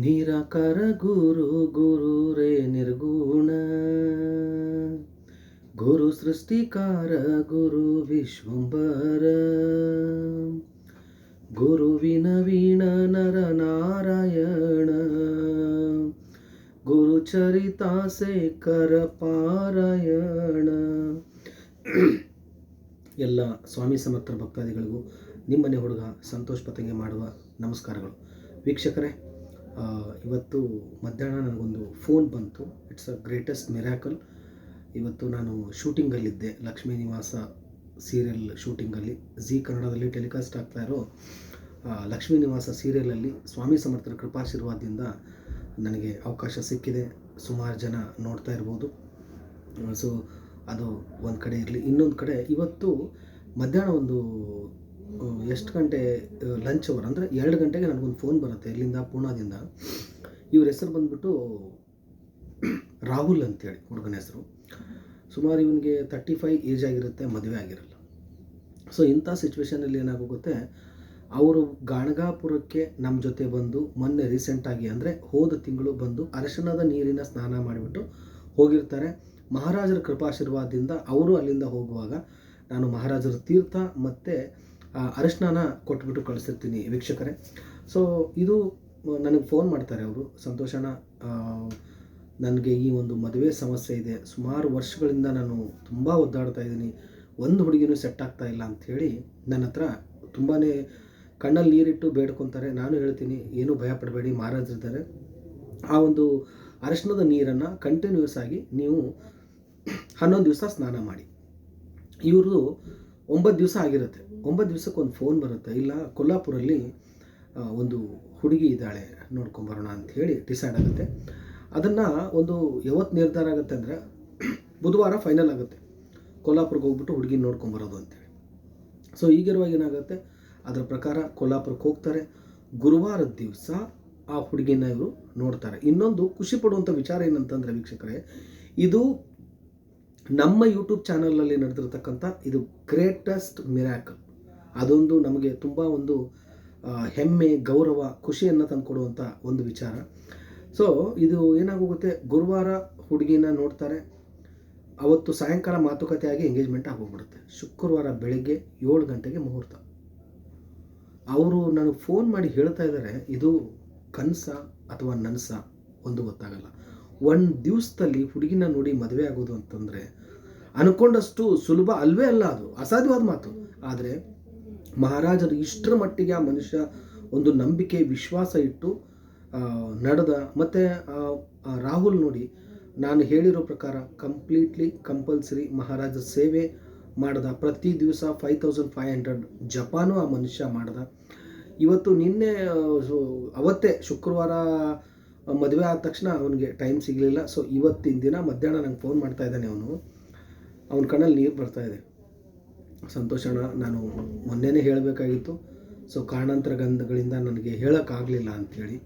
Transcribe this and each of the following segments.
ನಿರಾಕಾರ ಗುರು ಗುರು ರೇ ನಿರ್ಗುಣ. ಗುರು ಸೃಷ್ಟಿಕಾರ ಗುರು ವಿಶ್ವಂಬರ ಗುರುವಿನ ವೀಣ ನರ ನಾರಾಯಣ. ಗುರು ಚರಿತಾಸೇಕರ ಪಾರಾಯಣ. ಎಲ್ಲ ಸ್ವಾಮಿ ಸಮರ್ಥ ಭಕ್ತಾದಿಗಳಿಗೂ ನಿಮ್ಮನೆ ಹುಡುಗ ಸಂತೋಷ್ ಪತಂಗೆ ಮಾಡುವ ನಮಸ್ಕಾರಗಳು. ವೀಕ್ಷಕರೇ ಇವತ್ತು ಮಧ್ಯಾಹ್ನ ನನಗೊಂದು ಫೋನ್ ಬಂತು. ಇಟ್ಸ್ ಅ ಗ್ರೇಟೆಸ್ಟ್ ಮಿರಾಕಲ್ ಇವತ್ತು ನಾನು ಶೂಟಿಂಗಲ್ಲಿದ್ದೆ. ಲಕ್ಷ್ಮೀ ನಿವಾಸ ಸೀರಿಯಲ್ ಶೂಟಿಂಗಲ್ಲಿ. ಜಿ ಕನ್ನಡದಲ್ಲಿ ಟೆಲಿಕಾಸ್ಟ್ ಆಗ್ತಾ ಇರೋ ಲಕ್ಷ್ಮೀ ನಿವಾಸ ಸೀರಿಯಲಲ್ಲಿ ಸ್ವಾಮಿ ಸಮರ್ಥರ ಕೃಪಾಶೀರ್ವಾದದಿಂದ ನನಗೆ ಅವಕಾಶ ಸಿಕ್ಕಿದೆ. ಸುಮಾರು ಜನ ನೋಡ್ತಾ ಇರ್ಬೋದು. ಸೊ ಅದು ಒಂದು ಕಡೆ ಇರಲಿ. ಇನ್ನೊಂದು ಕಡೆ, ಇವತ್ತು ಮಧ್ಯಾಹ್ನ ಒಂದು ಎಷ್ಟು ಗಂಟೆ ಲಂಚ್ ಅವರ್ ಅಂದರೆ ಎರಡು ಗಂಟೆಗೆ ನನಗೊಂದು ಫೋನ್ ಬರುತ್ತೆ ಇಲ್ಲಿಂದ ಪೂನಾದಿಂದ. ಇವ್ರ ಹೆಸರು ಬಂದ್ಬಿಟ್ಟು ರಾಹುಲ್ ಅಂತೇಳಿ, ಹುಡುಗನ ಹೆಸರು. ಸುಮಾರು ಇವನಿಗೆ ತರ್ಟಿ ಫೈವ್ ಏಜ್ ಆಗಿರುತ್ತೆ, ಮದುವೆ ಆಗಿರಲ್ಲ. ಸೊ ಇಂಥ ಸಿಚುವೇಷನಲ್ಲಿ ಏನಾಗೋಗುತ್ತೆ, ಅವರು ಗಾಣಗಾಪುರಕ್ಕೆ ನಮ್ಮ ಜೊತೆ ಬಂದು, ಮೊನ್ನೆ ರೀಸೆಂಟಾಗಿ ಅಂದರೆ ಹೋದ ತಿಂಗಳು ಬಂದು ಅರಶಿಣದ ನೀರಿನ ಸ್ನಾನ ಮಾಡಿಬಿಟ್ಟು ಹೋಗಿರ್ತಾರೆ. ಮಹಾರಾಜರ ಕೃಪಾಶೀರ್ವಾದದಿಂದ ಅವರು ಅಲ್ಲಿಂದ ಹೋಗುವಾಗ ನಾನು ಮಹಾರಾಜರ ತೀರ್ಥ ಮತ್ತು ಅರಶಿನ ಕೊಟ್ಬಿಟ್ಟು ಕಳಿಸಿರ್ತೀನಿ ವೀಕ್ಷಕರೇ. ಸೊ ಇದು ನನಗೆ ಫೋನ್ ಮಾಡ್ತಾರೆ ಅವರು. ಸಂತೋಷಣ ನನಗೆ ಈ ಒಂದು ಮದುವೆ ಸಮಸ್ಯೆ ಇದೆ. ಸುಮಾರು ವರ್ಷಗಳಿಂದ ನಾನು ತುಂಬ ಒದ್ದಾಡ್ತಾ ಇದ್ದೀನಿ. ಒಂದು ಹುಡುಗಿನೂ ಸೆಟ್ ಆಗ್ತಾ ಇಲ್ಲ ಅಂಥೇಳಿ ನನ್ನ ಹತ್ರ ತುಂಬಾ ಕಣ್ಣಲ್ಲಿ ನೀರಿಟ್ಟು ಬೇಡ್ಕೊತಾರೆ. ನಾನು ಹೇಳ್ತೀನಿ, ಏನೂ ಭಯ ಪಡಬೇಡಿ ಮಹಾರಾಜರಿದ್ದಾರೆ ಆ ಒಂದು ಅರಶಿನದ ನೀರನ್ನು ಕಂಟಿನ್ಯೂಸ್ ಆಗಿ ನೀವು ಹನ್ನೊಂದು ದಿವಸ ಸ್ನಾನ ಮಾಡಿ. ಇವ್ರದ್ದು ಒಂಬತ್ತು ದಿವಸ ಆಗಿರುತ್ತೆ. ಒಂಬತ್ತು ದಿವಸಕ್ಕೆ ಒಂದು ಫೋನ್ ಬರುತ್ತೆ. ಇಲ್ಲ, ಕೊಲ್ಲಾಪುರಲ್ಲಿ ಒಂದು ಹುಡುಗಿ ಇದ್ದಾಳೆ ನೋಡ್ಕೊಂಬರೋಣ ಅಂತ ಹೇಳಿ ಡಿಸೈಡ್ ಆಗುತ್ತೆ. ಅದನ್ನು ಒಂದು ಯಾವತ್ತು ನಿರ್ಧಾರ ಆಗುತ್ತೆ ಅಂದರೆ, ಬುಧವಾರ ಫೈನಲ್ ಆಗುತ್ತೆ. ಕೊಲ್ಲಾಪುರಕ್ಕೆ ಹೋಗ್ಬಿಟ್ಟು ಹುಡುಗಿ ನೋಡ್ಕೊಂಬರೋದು ಅಂತೇಳಿ ಸೊ ಈಗಿರುವಾಗ ಏನಾಗುತ್ತೆ? ಅದರ ಪ್ರಕಾರ ಕೊಲ್ಲಾಪುರಕ್ಕೆ ಹೋಗ್ತಾರೆ. ಗುರುವಾರದ ದಿವಸ ಆ ಹುಡುಗಿನ ಇವರು ನೋಡ್ತಾರೆ. ಇನ್ನೊಂದು ಖುಷಿ ಪಡುವಂಥ ವಿಚಾರ ಏನಂತಂದರೆ ವೀಕ್ಷಕರೇ, ಇದು ನಮ್ಮ ಯೂಟ್ಯೂಬ್ ಚಾನಲಲ್ಲಿ ನಡೆದಿರ್ತಕ್ಕಂಥ ಇದು ಗ್ರೇಟೆಸ್ಟ್ ಮಿರಾಕಲ್ ಅದೊಂದು ನಮಗೆ ತುಂಬ ಒಂದು ಹೆಮ್ಮೆ, ಗೌರವ, ಖುಷಿಯನ್ನು ತಂದುಕೊಡುವಂಥ ಒಂದು ವಿಚಾರ. ಸೊ ಇದು ಏನಾಗೋಗುತ್ತೆ? ಗುರುವಾರ ಹುಡುಗಿನ ನೋಡ್ತಾರೆ, ಅವತ್ತು ಸಾಯಂಕಾಲ ಮಾತುಕತೆಯಾಗಿ ಎಂಗೇಜ್ಮೆಂಟ್ ಆಗೋಗ್ಬಿಡುತ್ತೆ. ಶುಕ್ರವಾರ ಬೆಳಗ್ಗೆ ಏಳು ಗಂಟೆಗೆ ಮುಹೂರ್ತ. ಅವರು ನನಗೆ ಫೋನ್ ಮಾಡಿ ಹೇಳ್ತಾ ಇದ್ದಾರೆ ಇದು ಕನಸ ಅಥವಾ ನನಸ? ಒಂದು ಗೊತ್ತಾಗಲ್ಲ. ಒಂದು ದಿವಸದಲ್ಲಿ ಹುಡುಗಿನ ನೋಡಿ ಮದುವೆ ಆಗೋದು ಅಂತಂದರೆ ಅನ್ಕೊಂಡಷ್ಟು ಸುಲಭ ಅಲ್ವೇ ಅಲ್ಲ ಅದು? ಅಸಾಧ್ಯವಾದ ಮಾತು. ಆದರೆ ಮಹಾರಾಜರು ಇಷ್ಟರ ಮಟ್ಟಿಗೆ ಆ ಮನುಷ್ಯ ಒಂದು ನಂಬಿಕೆ, ವಿಶ್ವಾಸ ಇಟ್ಟು ನಡೆದ ಮತ್ತು ರಾಹುಲ್ ನೋಡಿ ನಾನು ಹೇಳಿರೋ ಪ್ರಕಾರ ಕಂಪ್ಲೀಟ್ಲಿ ಕಂಪಲ್ಸರಿ ಮಹಾರಾಜ ಸೇವೆ ಮಾಡ್ದ. ಪ್ರತಿ ದಿವಸ ಫೈವ್ ತೌಸಂಡ್ ಫೈವ್ ಹಂಡ್ರೆಡ್ ಜಪಾನು ಆ ಮನುಷ್ಯ ಮಾಡ್ದ. ಇವತ್ತು ನಿನ್ನೆ ಅವತ್ತೇ ಶುಕ್ರವಾರ ಮದುವೆ ಆದ ತಕ್ಷಣ ಅವನಿಗೆ ಟೈಮ್ ಸಿಗಲಿಲ್ಲ. ಸೊ ಇವತ್ತಿನ ದಿನ ಮಧ್ಯಾಹ್ನ ನಂಗೆ ಫೋನ್ ಮಾಡ್ತಾ ಇದ್ದಾನೆ ಅವನು. ಅವನ ಕಣ್ಣಲ್ಲಿ ನೀರು ಬರ್ತಾ ಇದೆ. ಸಂತೋಷಣ ನಾನು ಮೊನ್ನೆನೇ ಹೇಳಬೇಕಾಗಿತ್ತು. ಸೊ ಕಾರಣಾಂತರ ಗಂಧಗಳಿಂದ ನನಗೆ ಹೇಳೋಕ್ಕಾಗಲಿಲ್ಲ ಅಂಥೇಳಿ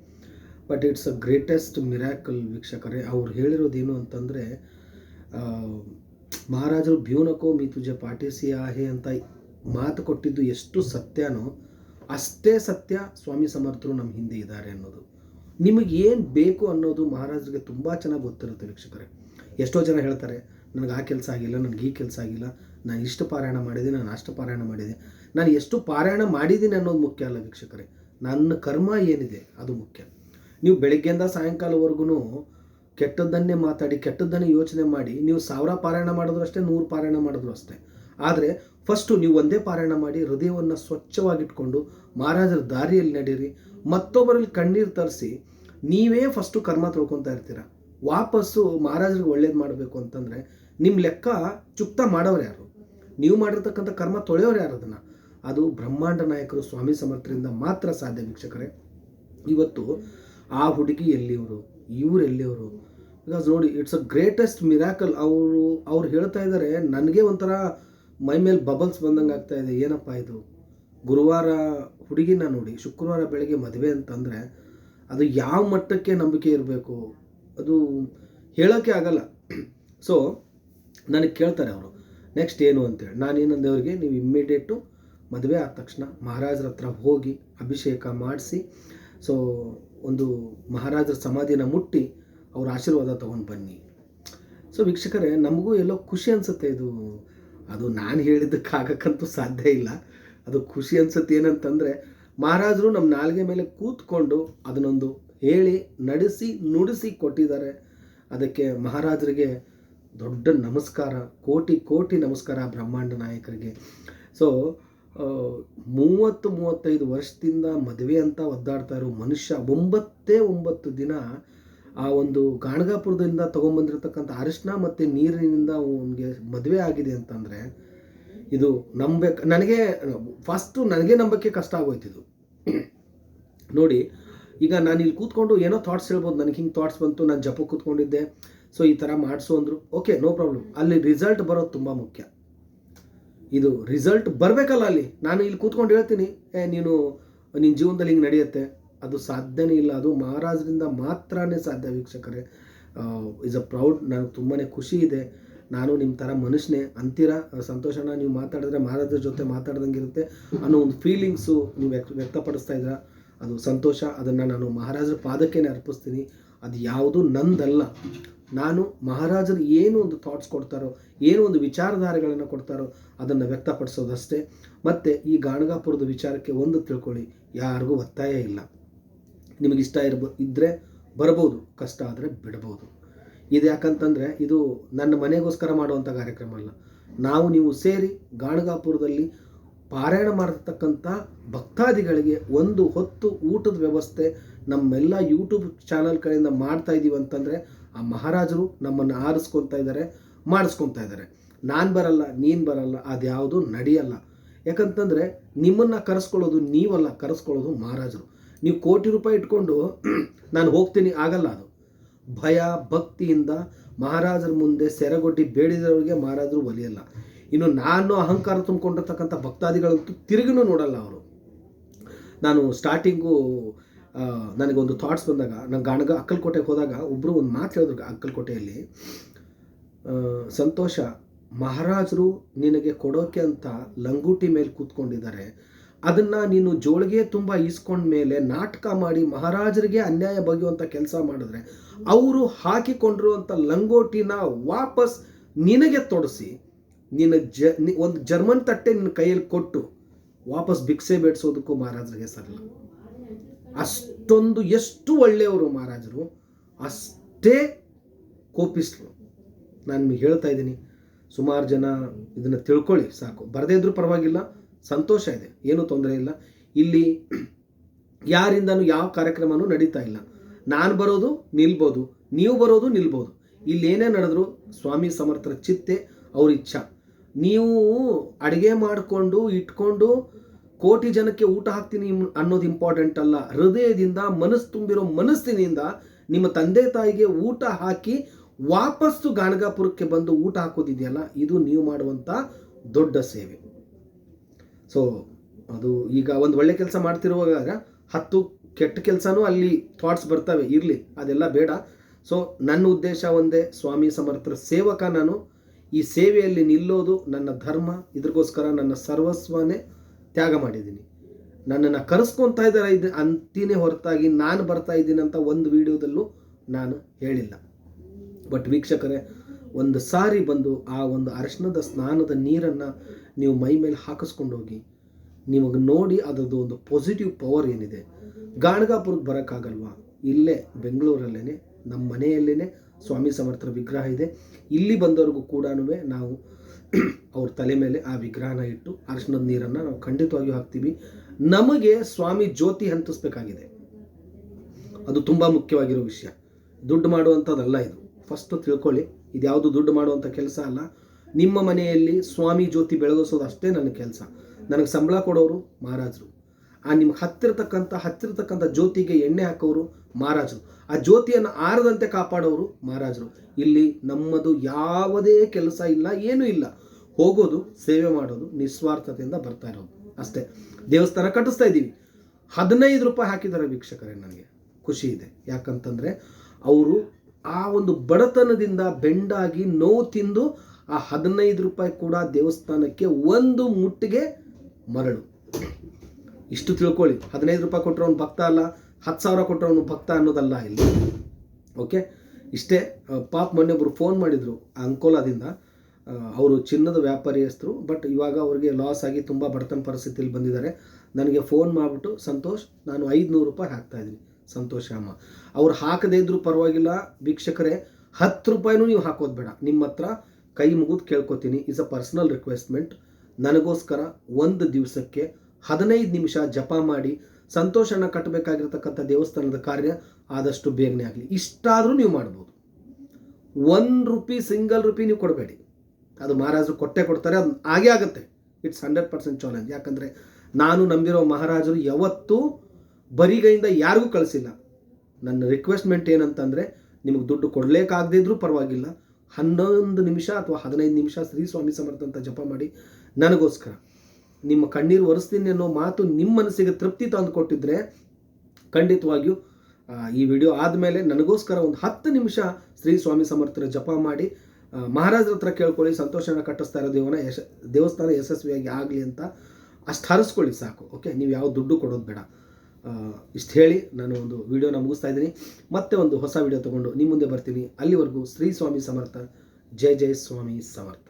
but it's a greatest miracle ವೀಕ್ಷಕರೇ. ಅವ್ರು ಹೇಳಿರೋದೇನು ಅಂತಂದರೆ ಮಹಾರಾಜರು ಭ್ಯೂನಕೋ ಮೀ ತುಜೆ ಪಾಠಿಸಿ ಆಹೆ ಅಂತ ಮಾತು ಕೊಟ್ಟಿದ್ದು ಎಷ್ಟು ಸತ್ಯನೋ ಅಷ್ಟೇ ಸತ್ಯ ಸ್ವಾಮಿ ಸಮರ್ಥರು ನಮ್ಮ ಹಿಂದೆ ಇದ್ದಾರೆ ಅನ್ನೋದು. ನಿಮಗೆ ಏನು ಬೇಕು ಅನ್ನೋದು ಮಹಾರಾಜರಿಗೆ ತುಂಬ ಚೆನ್ನಾಗಿ ಗೊತ್ತಿರುತ್ತೆ ವೀಕ್ಷಕರೇ. ಎಷ್ಟೋ ಜನ ಹೇಳ್ತಾರೆ, ನನಗೆ ಆ ಕೆಲಸ ಆಗಿಲ್ಲ, ನನಗೆ ಈ ಕೆಲಸ ಆಗಿಲ್ಲ. ನಾನು ಇಷ್ಟು ಪಾರಾಯಣ ಮಾಡಿದ್ದೀನಿ ನಾನು ಅಷ್ಟು ಪಾರಾಯಣ ಮಾಡಿದೆ. ನಾನು ಎಷ್ಟು ಪಾರಾಯಣ ಮಾಡಿದ್ದೀನಿ ಅನ್ನೋದು ಮುಖ್ಯ ಅಲ್ಲ ವೀಕ್ಷಕರೇ. ನನ್ನ ಕರ್ಮ ಏನಿದೆ, ಅದು ಮುಖ್ಯ. ನೀವು ಬೆಳಗ್ಗೆಯಿಂದ ಸಾಯಂಕಾಲವರೆಗೂ ಕೆಟ್ಟದ್ದನ್ನೇ ಮಾತಾಡಿ, ಕೆಟ್ಟದ್ದನ್ನೇ ಯೋಚನೆ ಮಾಡಿ, ನೀವು ಸಾವಿರ ಪಾರಾಯಣ ಮಾಡಿದ್ರು ಅಷ್ಟೇ, ನೂರು ಪಾರಾಯಣ ಮಾಡಿದ್ರು ಅಷ್ಟೇ. ಆದರೆ ಫಸ್ಟು ನೀವು ಒಂದೇ ಪಾರಾಯಣ ಮಾಡಿ, ಹೃದಯವನ್ನು ಸ್ವಚ್ಛವಾಗಿಟ್ಕೊಂಡು ಮಹಾರಾಜರ ದಾರಿಯಲ್ಲಿ ನಡೀರಿ ಮತ್ತೊಬ್ಬರಲ್ಲಿ ಕಣ್ಣೀರು ತರಿಸಿ ನೀವೇ ಫಸ್ಟು ಕರ್ಮ ತೊಳ್ಕೊತಾ ಇರ್ತೀರ. ವಾಪಸ್ಸು ಮಹಾರಾಜರಿಗೆ ಒಳ್ಳೇದು ಮಾಡಬೇಕು ಅಂತಂದರೆ ನಿಮ್ಮ ಲೆಕ್ಕ ಚುಕ್ತ ಮಾಡೋರು ಯಾರು? ನೀವು ಮಾಡಿರ್ತಕ್ಕಂಥ ಕರ್ಮ ತೊಳೆಯೋರು ಯಾರು ಅದನ್ನು? ಅದು ಬ್ರಹ್ಮಾಂಡ ನಾಯಕರು ಸ್ವಾಮಿ ಸಮರ್ಥರಿಂದ ಮಾತ್ರ ಸಾಧ್ಯ ವೀಕ್ಷಕರೇ. ಇವತ್ತು ಆ ಹುಡುಗಿ ಎಲ್ಲಿಯವರು ಇವ್ರು ಎಲ್ಲಿಯವರು ಬಿಕಾಸ್ ನೋಡಿ ಇಟ್ಸ್ ಅ ಗ್ರೇಟೆಸ್ಟ್ ಮಿರಾಕಲ್ ಅವರು, ಅವ್ರು ಹೇಳ್ತಾ ಇದ್ದಾರೆ, ನನಗೆ ಒಂಥರ ಮೈ ಮೇಲೆ ಬಬಲ್ಸ್ ಬಂದಂಗೆ ಆಗ್ತಾ ಇದೆ. ಏನಪ್ಪ ಇದು? ಗುರುವಾರ ಹುಡುಗಿನ ನೋಡಿ, ಶುಕ್ರವಾರ ಬೆಳಗ್ಗೆ ಮದುವೆ ಅಂತಂದರೆ ಅದು ಯಾವ ಮಟ್ಟಕ್ಕೆ ನಂಬಿಕೆ ಇರಬೇಕು? ಅದು ಹೇಳೋಕ್ಕೆ ಆಗಲ್ಲ. ಸೊ ನನಗೆ ಕೇಳ್ತಾರೆ ಅವರು ನೆಕ್ಸ್ಟ್ ಏನು ಅಂತೇಳಿ ನಾನೇನಂದೆ ಅವರಿಗೆ, ನೀವು ಇಮ್ಮಿಡಿಯೇಟು ಮದುವೆ ಆದ ತಕ್ಷಣ ಮಹಾರಾಜರ ಹತ್ರ ಹೋಗಿ ಅಭಿಷೇಕ ಮಾಡಿಸಿ ಸೊ ಒಂದು ಮಹಾರಾಜರ ಸಮಾಧಿನ ಮುಟ್ಟಿ ಅವ್ರ ಆಶೀರ್ವಾದ ತೊಗೊಂಡು ಬನ್ನಿ. ಸೊ ವೀಕ್ಷಕರೇ, ನಮಗೂ ಎಲ್ಲೋ ಖುಷಿ ಅನಿಸುತ್ತೆ ಇದು. ಅದು ನಾನು ಹೇಳಿದ್ದಕ್ಕಾಗಕ್ಕಂತೂ ಸಾಧ್ಯ ಇಲ್ಲ. ಅದು ಖುಷಿ ಅನ್ಸುತ್ತೆ ಏನಂತಂದರೆ ಮಹಾರಾಜರು ನಮ್ಮ ನಾಲ್ಗೆ ಮೇಲೆ ಕೂತ್ಕೊಂಡು ಅದನ್ನೊಂದು ಹೇಳಿ, ನಡೆಸಿ, ನುಡಿಸಿ ಕೊಟ್ಟಿದ್ದಾರೆ. ಅದಕ್ಕೆ ಮಹಾರಾಜರಿಗೆ ದೊಡ್ಡ ನಮಸ್ಕಾರ, ಕೋಟಿ ಕೋಟಿ ನಮಸ್ಕಾರ ಬ್ರಹ್ಮಾಂಡ ನಾಯಕರಿಗೆ. ಸೊ ಮೂವತ್ತು ಮೂವತ್ತೈದು ವರ್ಷದಿಂದ ಮದುವೆ ಅಂತ ಒದ್ದಾಡ್ತಾ ಇರೋ ಮನುಷ್ಯ ಒಂಬತ್ತೇ ಒಂಬತ್ತು ದಿನ ಆ ಒಂದು ಗಾಣಗಾಪುರದಿಂದ ತೊಗೊಂಬಂದಿರತಕ್ಕಂಥ ಅರಿಶಿನ ಮತ್ತು ನೀರಿನಿಂದ ಅವನಿಗೆ ಮದುವೆ ಆಗಿದೆ ಅಂತಂದರೆ ಇದು ನಂಬಬೇಕು ನನಗೆ ಫಸ್ಟು ನನಗೆ ನಂಬಕ್ಕೆ ಕಷ್ಟ ಆಗೋಯ್ತಿದು ನೋಡಿ, ಈಗ ನಾನು ಇಲ್ಲಿ ಕೂತ್ಕೊಂಡು ಏನೋ ಥಾಟ್ಸ್ ಹೇಳ್ಬೋದು, ನನಗೆ ಹಿಂಗೆ ಥಾಟ್ಸ್ ಬಂತು, ನಾನು ಜಪ ಕೂತ್ಕೊಂಡಿದ್ದೆ ಸೊ ಈ ಥರ ಮಾಡಿಸು ಅಂದರು. ಓಕೆ ನೋ ಪ್ರಾಬ್ಲಮ್ ಅಲ್ಲಿ ರಿಸಲ್ಟ್ ಬರೋದು ತುಂಬ ಮುಖ್ಯ. ಇದು ರಿಸಲ್ಟ್ ಬರಬೇಕಲ್ಲ ಅಲ್ಲಿ. ನಾನು ಇಲ್ಲಿ ಕೂತ್ಕೊಂಡು ಹೇಳ್ತೀನಿ, ಏ, ನೀನು ನಿನ್ನ ಜೀವನದಲ್ಲಿ ಹಿಂಗೆ ನಡೆಯುತ್ತೆ. ಅದು ಸಾಧ್ಯನೇ ಇಲ್ಲ. ಅದು ಮಹಾರಾಜರಿಂದ ಮಾತ್ರನೇ ಸಾಧ್ಯ, ವೀಕ್ಷಕರೇ. ಇಸ್ ಅ ಪ್ರೌಡ್ ನನಗೆ ತುಂಬಾ ಖುಷಿ ಇದೆ. ನಾನು ನಿಮ್ಮ ಥರ ಮನುಷ್ಯನೇ ಅಂತೀರ? ಸಂತೋಷನ ನೀವು ಮಾತಾಡಿದ್ರೆ ಮಹಾರಾಜರ ಜೊತೆ ಮಾತಾಡ್ದಂಗೆ ಇರುತ್ತೆ ಅನ್ನೋ ಒಂದು ಫೀಲಿಂಗ್ಸು ನೀವು ವ್ಯಕ್ತ, ವ್ಯಕ್ತಪಡಿಸ್ತಾ ಇದ್ದೀರಾ? ಅದು ಸಂತೋಷ. ಅದನ್ನು ನಾನು ಮಹಾರಾಜರ ಪಾದಕ್ಕೇನೆ ಅರ್ಪಿಸ್ತೀನಿ. ಅದು ಯಾವುದು ನಂದಲ್ಲ. ನಾನು ಮಹಾರಾಜರು ಏನು ಒಂದು ಥಾಟ್ಸ್ ಕೊಡ್ತಾರೋ, ಏನು ಒಂದು ವಿಚಾರಧಾರೆಗಳನ್ನು ಕೊಡ್ತಾರೋ ಅದನ್ನು ವ್ಯಕ್ತಪಡಿಸೋದಷ್ಟೇ. ಮತ್ತು ಈ ಗಾಣಗಾಪುರದ ವಿಚಾರಕ್ಕೆ ಒಂದು ತಿಳ್ಕೊಳ್ಳಿ. ಯಾರಿಗೂ ಒತ್ತಾಯ ಇಲ್ಲ. ನಿಮಗಿಷ್ಟ ಇರ್ಬೋ ಇದ್ದರೆ ಬರ್ಬೋದು. ಕಷ್ಟ ಆದರೆ ಬಿಡ್ಬೋದು. ಇದು ಯಾಕಂತಂದರೆ ಇದು ನನ್ನ ಮನೆಗೋಸ್ಕರ ಮಾಡುವಂಥ ಕಾರ್ಯಕ್ರಮ ಅಲ್ಲ. ನಾವು ನೀವು ಸೇರಿ ಗಾಣಗಾಪುರದಲ್ಲಿ ಪಾರಾಯಣ ಮಾಡತಕ್ಕಂಥ ಭಕ್ತಾದಿಗಳಿಗೆ ಒಂದು ಹೊತ್ತು ಊಟದ ವ್ಯವಸ್ಥೆ ನಮ್ಮೆಲ್ಲ ಯೂಟ್ಯೂಬ್ ಚಾನಲ್ ಕಡೆಯಿಂದ ಮಾಡ್ತಾ ಇದ್ದೀವಿ ಅಂತಂದರೆ ಆ ಮಹಾರಾಜರು ನಮ್ಮನ್ನು ಆರಿಸ್ಕೊತಾ ಇದ್ದಾರೆ, ಮಾಡಿಸ್ಕೊತಾ ಇದ್ದಾರೆ. ನಾನು ಬರಲ್ಲ, ನೀನು ಬರಲ್ಲ, ಅದ್ಯಾವುದು ನಡೆಯಲ್ಲ. ಯಾಕಂತಂದರೆ ನಿಮ್ಮನ್ನು ಕರೆಸ್ಕೊಳ್ಳೋದು ನೀವಲ್ಲ, ಕರೆಸ್ಕೊಳ್ಳೋದು ಮಹಾರಾಜರು. ನೀವು ಕೋಟಿ ರೂಪಾಯಿ ಇಟ್ಕೊಂಡು ನಾನು ಹೋಗ್ತೀನಿ, ಆಗಲ್ಲ ಅದು. ಭಯ, ಭಕ್ತಿಯಿಂದ ಮಹಾರಾಜರ ಮುಂದೆ ಸೆರೆಗೊಡ್ಡಿ ಬೇಡಿದವರಿಗೆ ಮಹಾರಾಜರು ಒಲಿಯಲ್ಲ. ಇನ್ನು ನಾನು ಅಹಂಕಾರ ತುಂಬಿಕೊಂಡಿರ್ತಕ್ಕಂಥ ಭಕ್ತಾದಿಗಳಂತೂ ತಿರುಗಿನೂ ನೋಡಲ್ಲ ಅವರು. ನಾನು ಸ್ಟಾರ್ಟಿಂಗು ನನಗೊಂದು ಥಾಟ್ಸ್ ಬಂದಾಗ, ನಾನು ಗಾಣಗ ಅಕ್ಕಲ್ಕೋಟೆಗೆ ಹೋದಾಗ ಒಬ್ಬರು ಒಂದು ಮಾತು ಹೇಳಿದ್ರು ಅಕ್ಕಲ್ಕೋಟೆಯಲ್ಲಿ ಸಂತೋಷ, ಮಹಾರಾಜರು ನಿನಗೆ ಕೊಡೋಕೆ ಅಂತ ಲಂಗೂಟಿ ಮೇಲೆ ಕೂತ್ಕೊಂಡಿದ್ದಾರೆ. ಅದನ್ನು ನೀನು ಜೋಳಿಗೆ ತುಂಬ ಈಸ್ಕೊಂಡ ಮೇಲೆ ನಾಟಕ ಮಾಡಿ ಮಹಾರಾಜರಿಗೆ ಅನ್ಯಾಯ ಬಗೆಯುವಂಥ ಕೆಲಸ ಮಾಡಿದ್ರೆ ಅವರು ಹಾಕಿಕೊಂಡಿರುವಂಥ ಲಂಗೋಟಿನ ವಾಪಸ್ ನಿನಗೆ ತೊಡಸಿ, ನಿನ್ನ ಜ ಒಂದು ಜರ್ಮನ್ ತಟ್ಟೆ ನಿನ್ನ ಕೈಯಲ್ಲಿ ಕೊಟ್ಟು ವಾಪಸ್ ಭಿಕ್ಷೆ ಬೇಡಿಸೋದಕ್ಕೂ ಮಹಾರಾಜರಿಗೆ ಸರಲ್ಲ. ಅಷ್ಟೊಂದು ಎಷ್ಟು ಒಳ್ಳೆಯವರು ಮಹಾರಾಜರು, ಅಷ್ಟೇ ಕೋಪಿಸ್ರು. ನಾನು ಹೇಳ್ತಾ ಇದ್ದೀನಿ, ಸುಮಾರು ಜನ ಇದನ್ನು ತಿಳ್ಕೊಳ್ಳಿ, ಸಾಕು. ಬರದೇ ಇದ್ರೂ ಪರವಾಗಿಲ್ಲ. ಸಂತೋಷ ಇದೆ, ಏನೂ ತೊಂದರೆ ಇಲ್ಲ. ಇಲ್ಲಿ ಯಾರಿಂದನೂ ಯಾವ ಕಾರ್ಯಕ್ರಮನೂ ನಡೀತಾ ಇಲ್ಲ. ನಾನು ಬರೋದು ನಿಲ್ಬೋದು, ನೀವು ಬರೋದು ನಿಲ್ಬೋದು. ಇಲ್ಲಿ ಏನೇ ನಡೆದ್ರು ಸ್ವಾಮಿ ಸಮರ್ಥರ ಚಿತ್ತೆ, ಅವ್ರ ಇಚ್ಛಾ. ನೀವು ಅಡುಗೆ ಮಾಡಿಕೊಂಡು, ಇಟ್ಕೊಂಡು ಕೋಟಿ ಜನಕ್ಕೆ ಊಟ ಹಾಕ್ತೀನಿ ಅನ್ನೋದು ಇಂಪಾರ್ಟೆಂಟ್ ಅಲ್ಲ. ಹೃದಯದಿಂದ, ಮನಸ್ಸು ತುಂಬಿರೋ ಮನಸ್ಸಿನಿಂದ ನಿಮ್ಮ ತಂದೆ ತಾಯಿಗೆ ಊಟ ಹಾಕಿ ವಾಪಸ್ಸು ಗಾಣಗಾಪುರಕ್ಕೆ ಬಂದು ಊಟ ಹಾಕೋದಿದೆಯಲ್ಲ, ಇದು ನೀವು ಮಾಡುವಂಥ ದೊಡ್ಡ ಸೇವೆ. ಸೊ ಅದು ಈಗ ಒಂದು ಒಳ್ಳೆ ಕೆಲಸ ಮಾಡ್ತಿರುವಾಗ ಹತ್ತು ಕೆಟ್ಟ ಕೆಲಸನೂ ಅಲ್ಲಿ ಥಾಟ್ಸ್ ಬರ್ತವೆ, ಇರಲಿ, ಅದೆಲ್ಲ ಬೇಡ. ಸೊ ನನ್ನ ಉದ್ದೇಶ ಒಂದೇ, ಸ್ವಾಮಿ ಸಮರ್ಥರ ಸೇವಕ ನಾನು. ಈ ಸೇವೆಯಲ್ಲಿ ನಿಲ್ಲೋದು ನನ್ನ ಧರ್ಮ, ಇದ್ರಿಗೋಸ್ಕರ ನನ್ನ ಸರ್ವಸ್ವನೇ ತ್ಯಾಗ ಮಾಡಿದ್ದೀನಿ. ನನ್ನನ್ನು ಕರೆಸ್ಕೊತಾ ಇದ್ದಾರೆ ಇದು ಅಂತಿನೇ ಹೊರತಾಗಿ ನಾನು ಬರ್ತಾ ಇದ್ದೀನಿ ಅಂತ ಒಂದು ವಿಡಿಯೋದಲ್ಲೂ ನಾನು ಹೇಳಿಲ್ಲ. ಬಟ್ ವೀಕ್ಷಕರೇ, ಒಂದು ಸಾರಿ ಬಂದು ಆ ಒಂದು ಅರಶಿನದ ಸ್ನಾನದ ನೀರನ್ನು ನೀವು ಮೈ ಮೇಲೆ ಹಾಕಿಸ್ಕೊಂಡು ಹೋಗಿ ನಿಮಗೆ ನೋಡಿ ಅದರದ್ದು ಒಂದು ಪಾಸಿಟಿವ್ ಪವರ್ ಏನಿದೆ. ಗಾಣಗಾಪುರಕ್ಕೆ ಬರೋಕ್ಕಾಗಲ್ವಾ? ಇಲ್ಲೇ ಬೆಂಗಳೂರಲ್ಲೇ ನಮ್ಮ ಮನೆಯಲ್ಲೇ ಸ್ವಾಮಿ ಸಮರ್ಥರ ವಿಗ್ರಹ ಇದೆ. ಇಲ್ಲಿ ಬಂದವ್ರಿಗೂ ಕೂಡ ನಾವು ಅವ್ರ ತಲೆ ಮೇಲೆ ಆ ವಿಗ್ರಹನ ಇಟ್ಟು ಅರ್ಶನದ ನೀರನ್ನು ನಾವು ಖಂಡಿತವಾಗಿಯೂ ಹಾಕ್ತೀವಿ. ನಮಗೆ ಸ್ವಾಮಿ ಜ್ಯೋತಿ ಹಂತಿಸ್ಬೇಕಾಗಿದೆ. ಅದು ತುಂಬ ಮುಖ್ಯವಾಗಿರೋ ವಿಷಯ. ದುಡ್ಡು ಮಾಡುವಂಥದ್ದಲ್ಲ ಇದು. ಫಸ್ಟು ತಿಳ್ಕೊಳ್ಳಿ ಇದು ಯಾವುದು ದುಡ್ಡು ಮಾಡುವಂಥ ಕೆಲಸ ಅಲ್ಲ. ನಿಮ್ಮ ಮನೆಯಲ್ಲಿ ಸ್ವಾಮಿ ಜ್ಯೋತಿ ಬೆಳಗಿಸೋದು ಅಷ್ಟೇ ನನ್ನ ಕೆಲಸ. ನನಗೆ ಸಂಬಳ ಕೊಡೋರು ಮಹಾರಾಜರು. ಆ ನಿಮ್ಗೆ ಹತ್ತಿರತಕ್ಕಂಥ ಹತ್ತಿರತಕ್ಕಂಥ ಜ್ಯೋತಿಗೆ ಎಣ್ಣೆ ಹಾಕೋರು ಮಹಾರಾಜರು. ಆ ಜ್ಯೋತಿಯನ್ನು ಆರದಂತೆ ಕಾಪಾಡೋರು ಮಹಾರಾಜರು. ಇಲ್ಲಿ ನಮ್ಮದು ಯಾವುದೇ ಕೆಲಸ ಇಲ್ಲ, ಏನೂ ಇಲ್ಲ. ಹೋಗೋದು, ಸೇವೆ ಮಾಡೋದು, ನಿಸ್ವಾರ್ಥತೆಯಿಂದ ಬರ್ತಾ ಇರೋದು. ಅಷ್ಟೇ. ದೇವಸ್ಥಾನ ಕಟ್ಟಿಸ್ತಾ ಇದ್ದೀವಿ. ಹದಿನೈದು ರೂಪಾಯಿ ಹಾಕಿದ್ದಾರೆ ವೀಕ್ಷಕರೇ ನನಗೆ. ಖುಷಿ ಇದೆ. ಯಾಕಂತಂದರೆ ಅವರು ಆ ಒಂದು ಬಡತನದಿಂದ ಬೆಂಡಾಗಿ ನೋವು ತಿಂದು ಆ ಹದಿನೈದು ರೂಪಾಯಿ ಕೂಡ ದೇವಸ್ಥಾನಕ್ಕೆ ಒಂದು ಮುಟ್ಟಿಗೆ ಮರಳು. ಇಷ್ಟು ತಿಳ್ಕೊಳ್ಳಿ. ಹದಿನೈದು ರೂಪಾಯಿ ಕೊಟ್ಟರೆ ಅವ್ನು ಭಕ್ತ ಅಲ್ಲ, ಹತ್ತು ಸಾವಿರ ಕೊಟ್ಟರೆ ಅವನು ಭಕ್ತ ಅನ್ನೋದಲ್ಲ ಇಲ್ಲಿ. ಓಕೆ ಇಷ್ಟೇ ಪಾಪ ಮೊನ್ನೆ ಒಬ್ಬರು ಫೋನ್ ಮಾಡಿದರು ಅಂಕೋಲಾದಿಂದ. ಅವರು ಚಿನ್ನದ ವ್ಯಾಪಾರಿಯಸ್ತರು ಬಟ್ ಇವಾಗ ಅವ್ರಿಗೆ ಲಾಸ್ ಆಗಿ ತುಂಬ ಬಡತನ ಪರಿಸ್ಥಿತಿಯಲ್ಲಿ ಬಂದಿದ್ದಾರೆ. ನನಗೆ ಫೋನ್ ಮಾಡಿಬಿಟ್ಟು, ಸಂತೋಷ್, ನಾನು ಐದುನೂರು ರೂಪಾಯಿ ಹಾಕ್ತಾ ಇದ್ದೀನಿ. ಸಂತೋಷ್ ಅಮ್ಮ. ಅವ್ರು ಹಾಕದೇ ಇದ್ದರೂ ಪರವಾಗಿಲ್ಲ. ವೀಕ್ಷಕರೇ, ಹತ್ತು ರೂಪಾಯಿನೂ ನೀವು ಹಾಕೋದು ಬೇಡ. ನಿಮ್ಮ ಹತ್ರ ಕೈ ಮುಗಿದು ಕೇಳ್ಕೊತೀನಿ. ಇಸ್ ಅ ಪರ್ಸನಲ್ ರಿಕ್ವೆಸ್ಟ್ಮೆಂಟ್ ನನಗೋಸ್ಕರ ಒಂದು ದಿವಸಕ್ಕೆ ಹದಿನೈದು ನಿಮಿಷ ಜಪ ಮಾಡಿ ಸಂತೋಷನ ಕಟ್ಟಬೇಕಾಗಿರ್ತಕ್ಕಂಥ ದೇವಸ್ಥಾನದ ಕಾರ್ಯ ಆದಷ್ಟು ಬೇಗನೆ ಆಗಲಿ. ಇಷ್ಟಾದರೂ ನೀವು ಮಾಡ್ಬೋದು. ಒಂದು ರುಪಿ ಸಿಂಗಲ್ ರುಪಿ ನೀವು ಕೊಡಬೇಡಿ. ಅದು ಮಹಾರಾಜರು ಕೊಟ್ಟೆ ಕೊಡ್ತಾರೆ, ಅದು ಆಗೇ ಆಗುತ್ತೆ. ಇಟ್ಸ್ ಹಂಡ್ರೆಡ್ ಪರ್ಸೆಂಟ್ ಚಾಲೆಂಜ್ ಯಾಕಂದರೆ ನಾನು ನಂಬಿರೋ ಮಹಾರಾಜರು ಯಾವತ್ತೂ ಬರಿಗೈಯಿಂದ ಯಾರಿಗೂ ಕಳಿಸಿಲ್ಲ. ನನ್ನ ರಿಕ್ವೆಸ್ಟ್ಮೆಂಟ್ ಏನಂತಂದರೆ ನಿಮಗೆ ದುಡ್ಡು ಕೊಡಲೇಕಾಗದಿದ್ರೂ ಪರವಾಗಿಲ್ಲ. ಹನ್ನೊಂದು ನಿಮಿಷ ಅಥವಾ ಹದಿನೈದು ನಿಮಿಷ ಶ್ರೀ ಸ್ವಾಮಿ ಸಮರ್ಥ ಅಂತ ಜಪ ಮಾಡಿ ನನಗೋಸ್ಕರ. ನಿಮ್ಮ ಕಣ್ಣೀರು ಒರೆಸ್ತೀನಿ ಅನ್ನೋ ಮಾತು ನಿಮ್ಮ ಮನಸ್ಸಿಗೆ ತೃಪ್ತಿ ತಂದು ಕೊಟ್ಟಿದ್ರೆ ಖಂಡಿತವಾಗಿಯೂ ಈ ವಿಡಿಯೋ ಆದಮೇಲೆ ನನಗೋಸ್ಕರ ಒಂದು ಹತ್ತು ನಿಮಿಷ ಶ್ರೀ ಸ್ವಾಮಿ ಸಮರ್ಥರ ಜಪ ಮಾಡಿ ಮಹಾರಾಜರ ಹತ್ರ ಕೇಳ್ಕೊಳ್ಳಿ, ಸಂತೋಷನ ಕಟ್ಟಿಸ್ತಾ ಇರೋ ದೇವನ ಯಶ, ದೇವಸ್ಥಾನ ಯಶಸ್ವಿಯಾಗಿ ಆಗಲಿ ಅಂತ ಅಷ್ಟು ಹರಿಸ್ಕೊಳ್ಳಿ ಸಾಕು, ಓಕೆ? ನೀವು ಯಾವ ದುಡ್ಡು ಕೊಡೋದು ಬೇಡ. ಇಷ್ಟು ಹೇಳಿ ನಾನು ಒಂದು ವಿಡಿಯೋನ ಮುಗಿಸ್ತಾ ಇದ್ದೀನಿ. ಮತ್ತೆ ಒಂದು ಹೊಸ ವಿಡಿಯೋ ತೊಗೊಂಡು ನಿಮ್ಮ ಮುಂದೆ ಬರ್ತೀನಿ. ಅಲ್ಲಿವರೆಗೂ ಶ್ರೀ ಸ್ವಾಮಿ ಸಮರ್ಥ, ಜೈ ಜೈ ಸ್ವಾಮಿ ಸಮರ್ಥ.